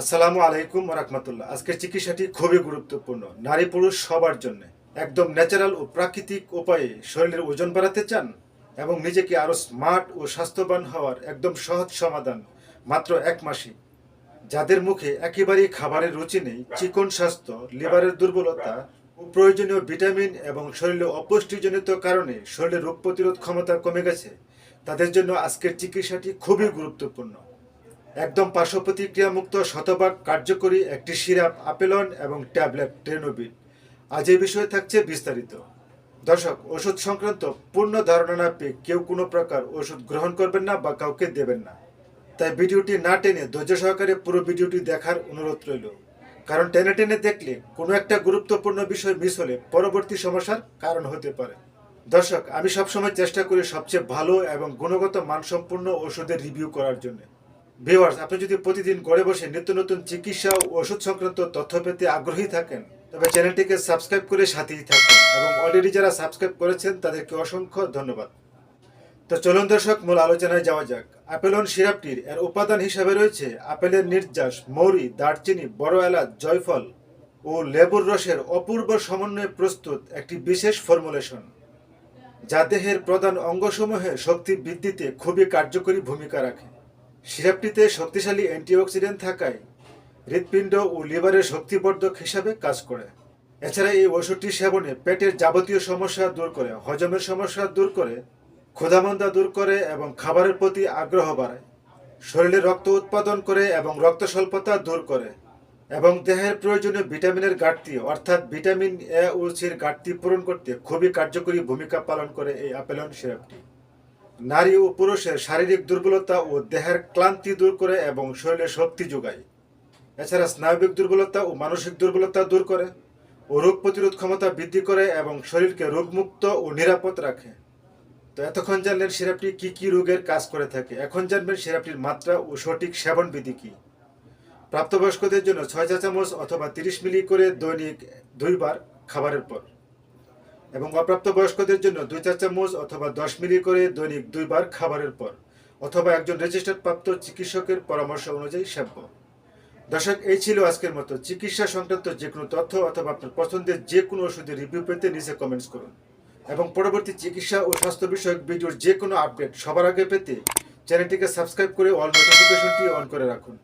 আসসালামু আলাইকুম রহমতুল্লাহ। আজকের চিকিৎসাটি খুবই গুরুত্বপূর্ণ। নারী পুরুষ সবার জন্য। একদম ন্যাচারাল ও প্রাকৃতিক উপায়ে শরীরের ওজন বাড়াতে চান এবং নিজেকে আরও স্মার্ট ও স্বাস্থ্যবান হওয়ার একদম সহজ সমাধান মাত্র এক মাসে। যাদের মুখে একেবারেই খাবারের রুচি নেই, চিকন স্বাস্থ্য, লিভারের দুর্বলতা ও প্রয়োজনীয় ভিটামিন এবং শরীরে অপুষ্টিজনিত কারণে শরীরের রোগ প্রতিরোধ ক্ষমতা কমে গেছে, তাদের জন্য আজকের চিকিৎসাটি খুবই গুরুত্বপূর্ণ। একদম পার্শ্ব প্রতিক্রিয়া মুক্ত শতভাগ কার্যকরী একটি সিরাপ, আপেলন এবং ট্যাবলেট ট্রেনোবিট আজ এই বিষয়ে থাকছে বিস্তারিত। দর্শক, ওষুধ সংক্রান্ত পূর্ণ ধারণা না পেয়ে কেউ কোনো প্রকার ওষুধ গ্রহণ করবেন না বা কাউকে দেবেন না। তাই ভিডিওটি না টেনে ধৈর্য সহকারে পুরো ভিডিওটি দেখার অনুরোধ রইল। কারণ টেনে টেনে দেখলে কোনো একটা গুরুত্বপূর্ণ বিষয় মিস হলে পরবর্তী সমস্যার কারণ হতে পারে। দর্শক, আমি সবসময় চেষ্টা করি সবচেয়ে ভালো এবং গুণগত মানসম্পন্ন ওষুধের রিভিউ করার জন্য। ভিউয়ার্স আপনি যদি প্রতিদিন ঘরে বসে নিত্য নতুন চিকিৎসা ও ওষুধ সংক্রান্ত তথ্য পেতে আগ্রহী থাকেন, তবে চ্যানেলটিকে সাবস্ক্রাইব করে সাথেই থাকুন এবং অলরেডি যারা সাবস্ক্রাইব করেছেন, তাদেরকে অসংখ্য ধন্যবাদ। তো চলুন দর্শক, মূল আলোচনায় যাওয়া যাক। আপেলন সিরাপটির এর উপাদান হিসাবে রয়েছে আপেলের নির্যাস, মৌরি, দারচিনি, বড় এলাচ, জয়ফল ও লেবুর রসের অপূর্ব সমন্বয়ে প্রস্তুত একটি বিশেষ ফর্মুলেশন যা দেহের প্রধান অঙ্গসমূহে শক্তি বৃদ্ধিতে খুবই কার্যকরী ভূমিকা রাখে। সিরাপটিতে শক্তিশালী অ্যান্টিঅক্সিডেন্ট থাকায় হৃৎপিণ্ড ও লিভারের শক্তিবর্ধক হিসাবে কাজ করে। এছাড়া এই ওষুধটি সেবনে পেটের যাবতীয় সমস্যা দূর করে, হজমের সমস্যা দূর করে, ক্ষুধামন্দা দূর করে এবং খাবারের প্রতি আগ্রহ বাড়ায়। শরীরে রক্ত উৎপাদন করে এবং রক্ত স্বল্পতা দূর করে এবং দেহের প্রয়োজনীয় ভিটামিনের ঘাটতি, অর্থাৎ ভিটামিন এ ও সির ঘাটতি পূরণ করতে খুবই কার্যকরী ভূমিকা পালন করে এই আপেলন সিরাপটি। নারী ও পুরুষের শারীরিক দুর্বলতা ও দেহের ক্লান্তি দূর করে এবং শরীরে শক্তি যোগায়। এছাড়া স্নায়বিক দুর্বলতা ও মানসিক দুর্বলতা দূর করে ও রোগ প্রতিরোধ ক্ষমতা বৃদ্ধি করে এবং শরীরকে রোগমুক্ত ও নিরাপদ রাখে। তো এতক্ষণ জানলেন সিরাপটি কি কি রোগের কাজ করে থাকে। এখন জানবেন সিরাপটির মাত্রা ও সঠিক সেবন বিধি কি। প্রাপ্তবয়স্কদের জন্য ছয় চা চামচ অথবা তিরিশ মিলি করে দৈনিক দুইবার খাবারের পর। এবং অপ্রাপ্ত বয়স্কদের জন্য দুই চা চামচ অথবা দশ মিলি করে দৈনিক দুইবার খাবারের পর, অথবা একজন রেজিস্টার্ড প্রাপ্ত চিকিৎসকের পরামর্শ অনুযায়ী সেব্য। দর্শক, এই ছিল আজকের মতো চিকিৎসা সংক্রান্ত যে কোনো তথ্য অথবা আপনার পছন্দের যে কোনো ওষুধের রিভিউ পেতে নিচে কমেন্টস করুন। এবং পরবর্তী চিকিৎসা ও স্বাস্থ্য বিষয়ক ভিডিওর যে কোনো আপডেট সবার আগে পেতে চ্যানেলটিকে সাবস্ক্রাইব করে অল নোটিফিকেশনটি অন করে রাখুন।